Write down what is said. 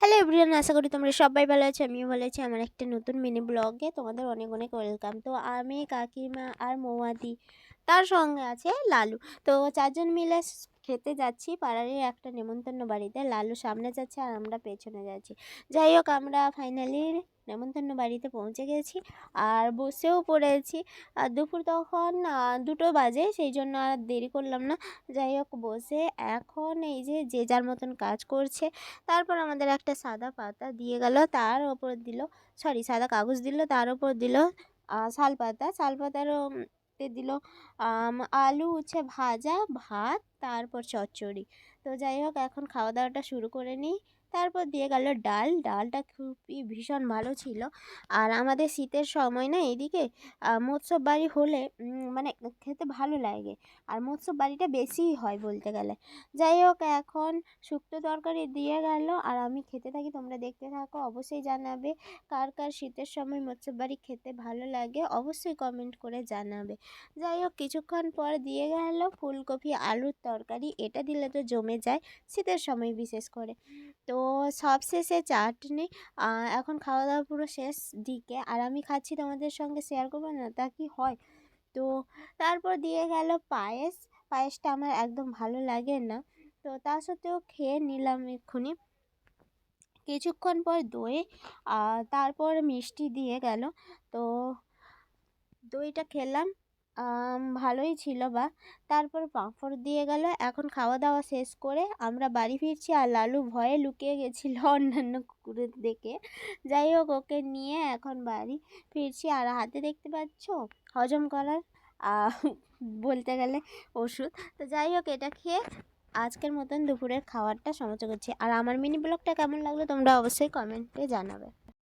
Hello everyone আশা করি তোমরা সবাই ভালো আছো, আমিও ভালো আছি। আমার একটা নতুন মিনি ব্লগে তোমাদের অনেক অনেক ওয়েলকাম তো আমি কাকিমা আর মৌয়াদি তার সঙ্গে আছে লালু। তো চারজন মিলে খেতে যাচ্ছি, পাড়ারই একটা নেমন্তন্ন বাড়িতে, লালু সামনে যাচ্ছে আর আমরা পেছনে যাচ্ছি। যাই হোক, আমরা ফাইনালি নেমন্তন্ন বাড়িতে পৌঁছে গেছি আর বসেও পড়েছি। আর দুপুর তখন দুটো বাজে, সেই জন্য আর দেরি করলাম না। যাই হোক, বসে এখন এই যে যে যার মতন কাজ করছে, তারপর আমাদের একটা সাদা পাতা দিয়ে গেল, তার ওপর দিল সরি সাদা কাগজ দিল, তার ওপর দিল শাল পাতা। শাল পাতারও উম, দিল। আলু হচ্ছে ভাজা ভাত তারপর চচ্চড়ি। তো যাই হোক এখন খাওয়া দাওয়াটা শুরু করে নিই। তারপর দিয়ে গেল ডাল। ডালটা খুবই ভীষণ ভালো ছিল। আর আমাদের শীতের সময় না এদিকে মৎস্য বাড়ি হলে মানে খেতে ভালো লাগে। আর মৎস্য বাড়িটা বেশিই হয় বলতে গেলে। যাই হোক, এখন শুক্তো তরকারি দিয়ে গেল। আর আমি খেতে থাকি, তোমরা দেখতে থাকো, অবশ্যই জানাবে কার কার শীতের সময় মৎস্য বাড়ি খেতে ভালো লাগে, অবশ্যই কমেন্ট করে জানাবে। যাই হোক, কিছুক্ষণ পর দিয়ে গেল ফুলকপি আলুর তরকারি। এটা দিলে তো জমে যায় শীতের সময় বিশেষ করে। তো সবশেষে চাটনি এখন খাওয়া দাওয়া পুরো শেষ দিকে। আর আমি খাচ্ছি তোমাদের সঙ্গে শেয়ার করব না, তা কি হয়? তো তারপর দিয়ে গেল পায়েস। পায়েসটা আমার একদম ভালো লাগে না। তো তা সত্ত্বেও খেয়ে নিলাম এক্ষুনি। কিছুক্ষণ পর দই তারপর মিষ্টি দিয়ে গেল। তো দইটা খেলাম। ভালোই ছিল বা। তারপর পাঁপড় দিয়ে গেল, এখন খাওয়া দাওয়া শেষ করে আমরা বাড়ি ফিরছি আর লালু ভয়ে লুকিয়ে গেছিল অন্যান্য কুকুরের দেখে যাই হোক, ওকে নিয়ে এখন বাড়ি ফিরছি। আর হাতে দেখতে পাচ্ছ, হজম করার বলতে গেলে ওষুধ। তো যাই হোক, এটা খেয়ে আজকের মতন দুপুরের খাবারটা সমাপ্ত করছি। আর আমার মিনি ব্লগটা কেমন লাগল তোমরা অবশ্যই কমেন্টে জানাবে।